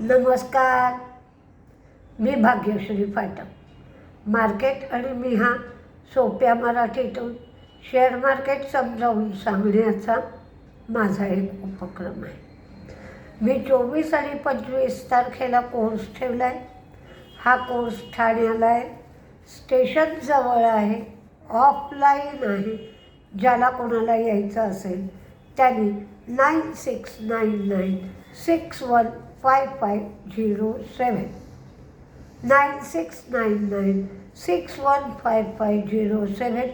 नमस्कार. मी भाग्यश्री फाटक. मार्केट आणि मी हा सोप्या मराठीतून शेअर मार्केट समजावून सांगण्याचा माझा एक उपक्रम आहे. मी चोवीस आणि पंचवीस तारखेला कोर्स ठेवला आहे हा कोर्स ठाण्याला आहे स्टेशनजवळ आहे. ऑफलाईन आहे. ज्याला कोणाला यायचं असेल त्यांनी nine six nine nine six one five five zero seven nine six nine nine six one five five zero seven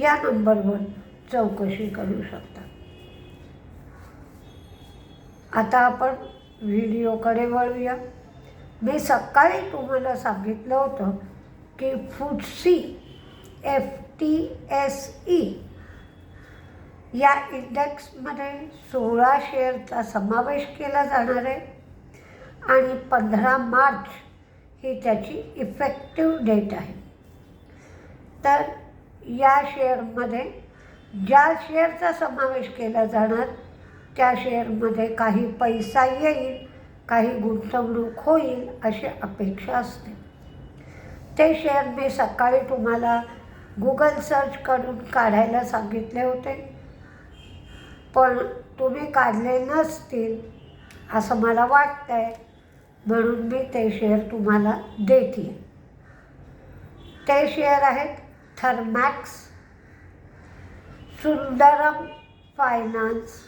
या नंबरवर चौकशी करू शकता. आता आपण व्हिडिओकडे वळूया. मी सकाळी तुम्हाला सांगितलं होतं की FTSE F T S E या इंडेक्समध्ये सोळा शेअरचा समावेश केला जाणार आहे. आणि पंधरा मार्च ही त्याची इफेक्टिव्ह डेट आहे. तर या शेअरमध्ये ज्या शेअरचा समावेश केला जाणार त्या शेअरमध्ये काही पैसा येईल काही गुंतवणूक होईल अशी अपेक्षा असते. ते शेअर मी सकाळी तुम्हाला गुगल सर्च करून काढायला सांगितले होते. पण तुम्ही काढले नसतील असं मला वाटतं आहे म्हणून मी ते शेअर तुम्हाला देते ते शेअर आहेत Thermax Sundaram Finance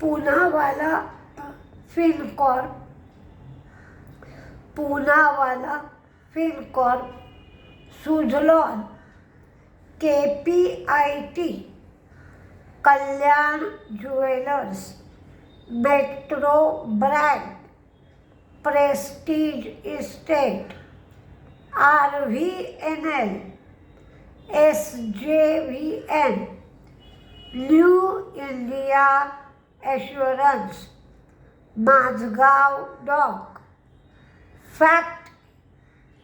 Poonawalla Fincorp Poonawalla Fincorp Suzlon K P I T Kalyan Jewellers Metro Brand Prestige Estate R V N L S J V N New India Assurance Mazagon Dock FACT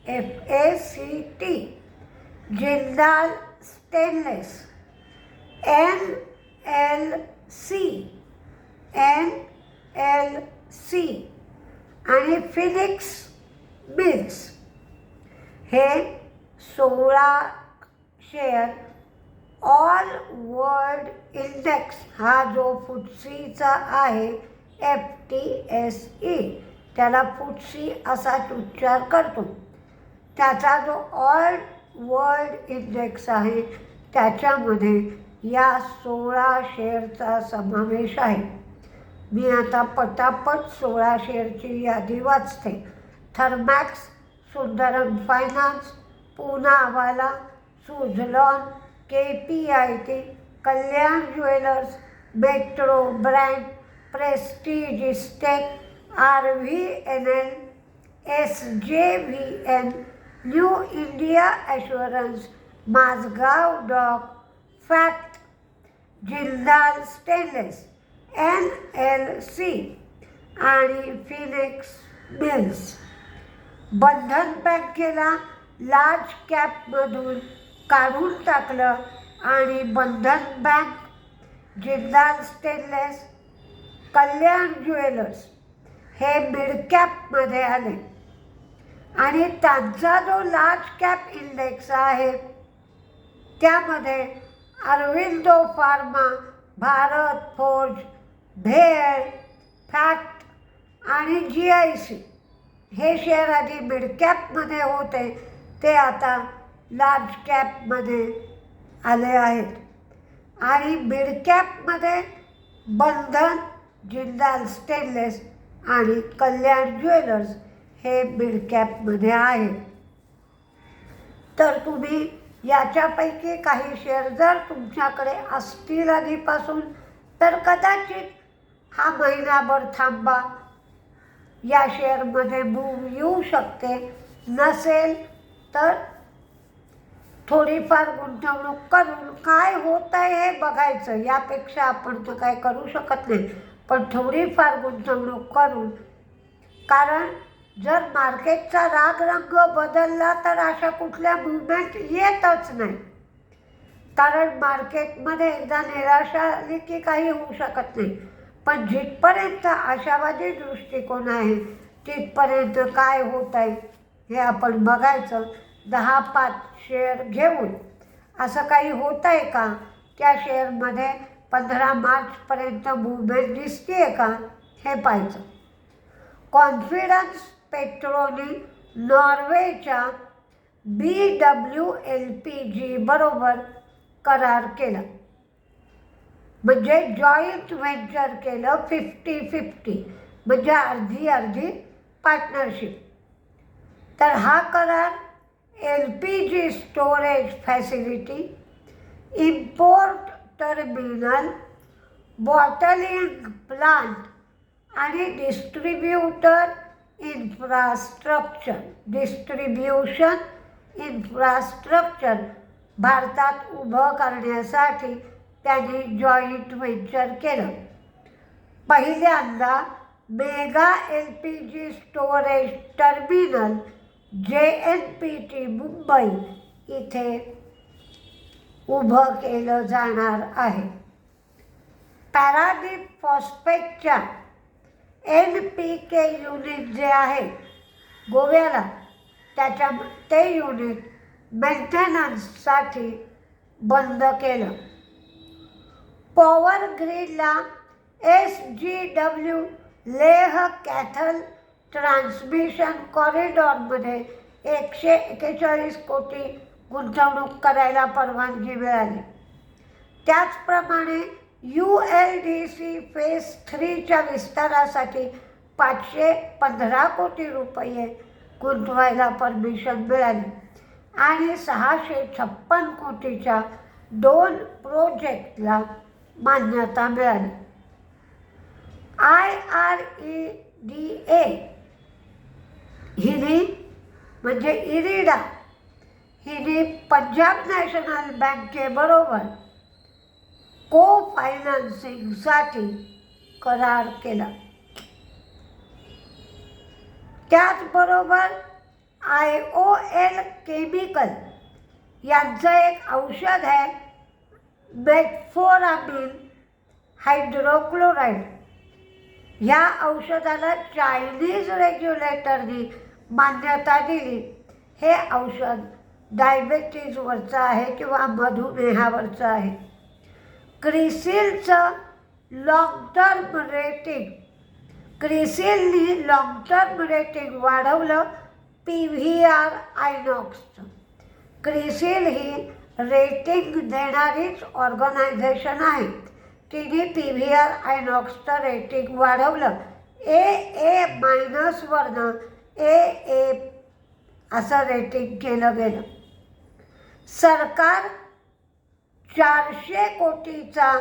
F A C T Jindal Stainless आणि Phoenix Mills हे सोळा share all world index हा जो फुटसीचा आहे F T S E त्याला FTSE असाच उच्चार करतो. त्याचा जो ऑल वर्ल्ड इंडेक्स आहे त्याच्यामध्ये या सोळा शेअरचा समावेश आहे. मी आता पटापट सोळा शेअरची यादी वाचते. Thermax Sundaram Finance Poonawalla Suzlon K P I T Kalyan Jewellers Metro Brand Prestige Estate R V N L S J V N New India Assurance Mazagon Dock FACT Jindal Stainless. N L C आणि Phoenix Mills Bandhan बँकेला large कॅपमधून काढून टाकलं आणि Bandhan bank Jindal Stainless Kalyan Jewellers हे mid कॅपमध्ये आले. आणि त्यांचा जो लार्ज कॅप इंडेक्स आहे त्यामध्ये अरविंदो फार्मा भारत फोर्ज भेळ फॅक्ट आणि जी आय सी हे शेअर आधी मिडकॅपमध्ये होते ते आता लार्ज कॅपमध्ये आले आहेत. आणि मिडकॅपमध्ये बंधन जिंदाल स्टेनलेस आणि कल्याण ज्वेलर्स हे मिडकॅपमध्ये आहे तर तुम्ही याच्यापैकी काही शेअर जर तुमच्याकडे असतील आधीपासून तर कदाचित हा महिनाभर थांबा. या शेअरमध्ये मूव येऊ शकते. नसेल तर थोडीफार गुंतवणूक करून काय होत आहे हे बघायचं. यापेक्षा आपण तर काय करू शकत नाही. पण थोडीफार गुंतवणूक करून कारण जर मार्केटचा राग रंग बदलला तर अशा कुठल्या मुवमेंट येतच नाही. कारण मार्केटमध्ये एकदा निराशा आली की काही होऊ शकत नाही. पण जिथपर्यंत आशावादी दृष्टिकोन आहे तिथपर्यंत काय होत आहे हे आपण बघायचं. दहा पाच शेअर घेऊन. असं काही होत आहे का? त्या शेअरमध्ये पंधरा मार्चपर्यंत मुवमेंट दिसते आहे का? हे पाहायचं. कॉन्फिडन्स पेट्रोनी नॉर्वेच्या B W L P G बरोबर करार केला. म्हणजे जॉईंट व्हेंचर केलं फिफ्टी फिफ्टी म्हणजे अर्धी अर्धी पार्टनरशिप तर हा करार L P G storage facility import terminal bottling plant आणि डिस्ट्रीब्युटर इन्फ्रास्ट्रक्चर डिस्ट्रीब्युशन इन्फ्रास्ट्रक्चर भारतात उभं करण्यासाठी त्यांनी जॉईंट व्हेंचर केलं. पहिल्यांदा mega L P G storage terminal J N P T Mumbai. इथे उभं केलं जाणार आहे. पॅराडीप फॉस्फेटच्या एन पी के युनिट जे आहे गोव्याला त्याच्या ते युनिट मेंटेनन्ससाठी बंद केलं. Power ग्रीडला S G W Leh Kaithal transmission कॉरिडॉरमध्ये एकशे एकेचाळीस कोटी गुंतवणूक करायला परवानगी मिळाली. त्याचप्रमाणे U L D C phase थ्रीच्या विस्तारासाठी पाचशे पंधरा कोटी रुपये गुंतवायला परमिशन मिळाली आणि सहाशे छप्पन कोटीच्या दोन प्रोजेक्टला मान्यता मिळाली. I R E D A हिने म्हणजे इरिडा हिने पंजाब नॅशनल बँकेबरोबर को फायनान्सिंगसाठी करार केला. त्याचबरोबर आय ओ एल केमिकल यांचं एक औषध आहे बेटफोराबिन हायड्रोक्लोराईड. ह्या औषधाला चायनीज रेग्युलेटरनी मान्यता दिली. हे औषध डायबेटीजवरचं आहे किंवा मधुमेहावरचं आहे. क्रिसिलचं लॉंग टर्म रेटिंग क्रिसिलनी लॉंग टर्म रेटिंग वाढवलं पी व्ही आर आयनॉक्सचं क्रिसिल ही रेटिंग देणारीच ऑर्गनायझेशन आहे तिने पी व्ही आर आयनॉक्सचं रेटिंग वाढवलं. ए ए मायनसवरनं ए ए असं रेटिंग केलं गेलं. सरकार चारशे कोटीचा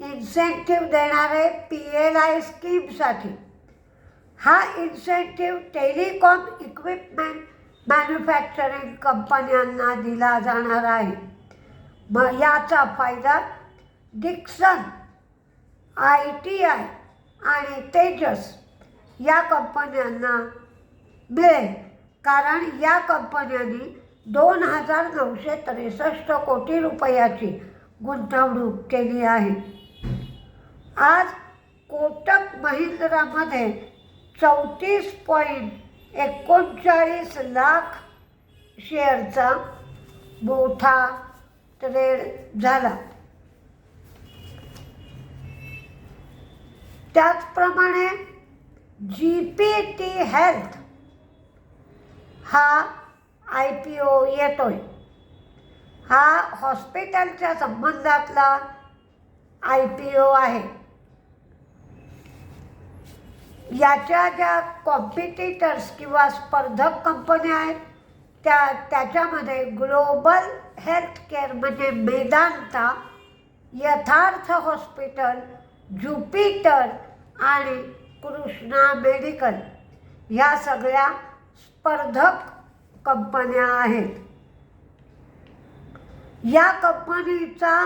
इन्सेंटिव्ह देणारे पी एल आय स्कीमसाठी हा इन्सेंटिव्ह टेलिकॉम इक्विपमेंट मॅन्युफॅक्चरिंग कंपन्यांना दिला जाणार आहे. मग याचा फायदा डिक्सन आय टी आय आणि तेजस या कंपन्यांना मिळेल. कारण या कंपन्यांनी दोन हजार नऊशे त्रेसष्ट कोटी रुपयाची गुंतवणूक केली आहे. आज कोटक महिंद्रामध्ये चौतीस पॉईंट एकोणचाळीस लाख शेअरचा मोठा ट्रेड झाला. त्याचप्रमाणे जी पी टी हेल्थ हा आय पी ओ येतोय. हा हॉस्पिटलच्या संबंधातला आय पी ओ आहे. याच्या ज्या कॉम्पिटिटर्स किंवा स्पर्धक कंपन्या आहेत त्या त्याच्यामध्ये ग्लोबल हेल्थ केअर म्हणजे मेदांता यथार्थ हॉस्पिटल ज्युपिटर आणि कृष्णा मेडिकल ह्या सगळ्या स्पर्धक कंपन्या आहेत. या कंपनीचा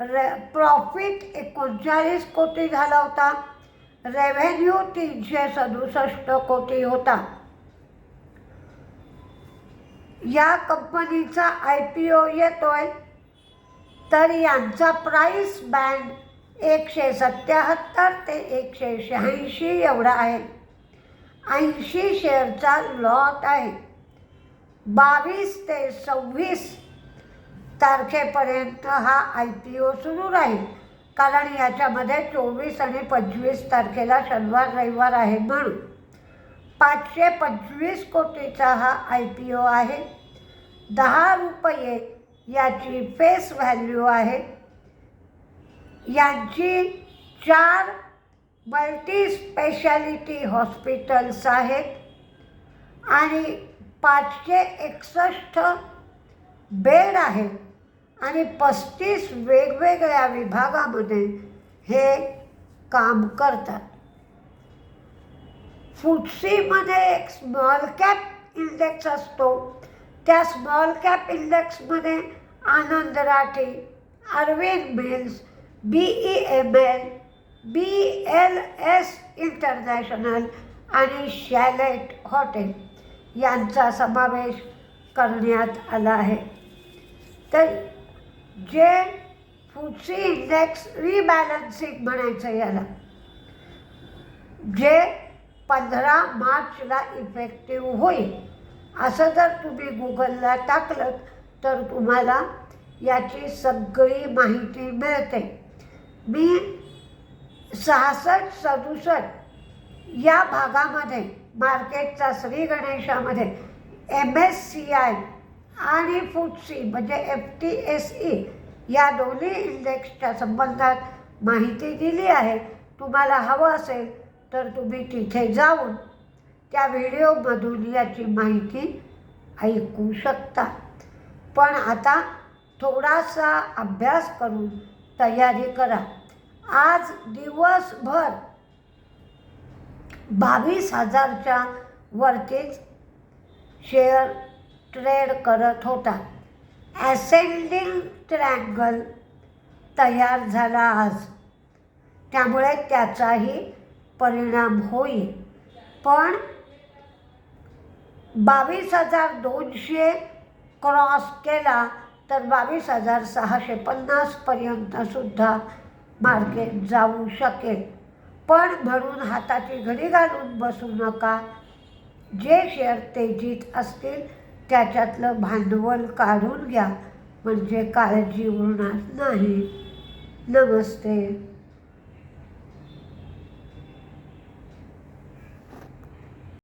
रे प्रॉफिट एकोणचाळीस कोटी झाला होता. रेव्हेन्यू तीनशे सदुसष्ट कोटी होता. या कंपनीचा आय पी ओ येतोय तर यांचा प्राईस बँड एकशे सत्याहत्तर ते एकशे शहाऐंशी एवढा आहे. ऐंशी शेअरचा लॉट आहे. बावीस ते सव्वीस तारखेपर्यंत हा आय पी ओ सुरू राहील. कारण याच्यामध्ये चोवीस आणि पंचवीस तारखेला शनिवार रविवार आहे म्हणून. पाचशे पंचवीस कोटीचा हा आय पी ओ आहे. दहा रुपये याची फेस व्हॅल्यू आहे. यांची चार मल्टी स्पेशालिटी हॉस्पिटल्स आहेत. आणि पाचशे एकसष्ट बेड आहेत. आणि पस्तीस वेगवेगळ्या विभागामध्ये हे काम करतात. फुटसीमध्ये एक स्मॉल कॅप इंडेक्स असतो. त्या small cap इंडेक्समध्ये Anand Rathi Arvind Mills B E M L B L S International आणि शॅलेट हॉटेल यांचा समावेश करण्यात आला आहे. तर जे फुटसी इंडेक्स रिबॅलन्सिंग म्हणायचं याला. जे पंधरा मार्चला इफेक्टिव्ह होईल. असं जर तुम्ही गुगलला टाकलं तर तुम्हाला याची सगळी माहिती मिळते. मी सहासष्ट सदुसष्ट या भागामध्ये मार्केटचा श्री गणेशामध्ये एम एस सी आय आणि फुटसी म्हणजे एफ टी एस ई या दोन्ही इंडेक्सच्या संबंधात माहिती दिली आहे. तुम्हाला हवं असेल तर तुम्ही तिथे जाऊन त्या व्हिडिओमधून याची माहिती ऐकू शकता. पण आता थोडासा अभ्यास करून तयारी करा. आज दिवसभर बावीस हजारच्या वरतीच शेअर ट्रेड करत होता. ॲसेंडिंग ट्रँगल तयार झाला आज. त्यामुळे त्याचाही परिणाम होईल. पण बावीस हजार दोनशे क्रॉस केला तर बावीस हजार सहाशे पन्नासपर्यंतसुद्धा मार्केट जाऊ शकेल. पण म्हणून हाताची घडी घालून बसू नका. जे शेअर तेजीत असतील त्याच्यातलं भांडवल काढून घ्या. म्हणजे काळजी उरणार नाही. नमस्ते.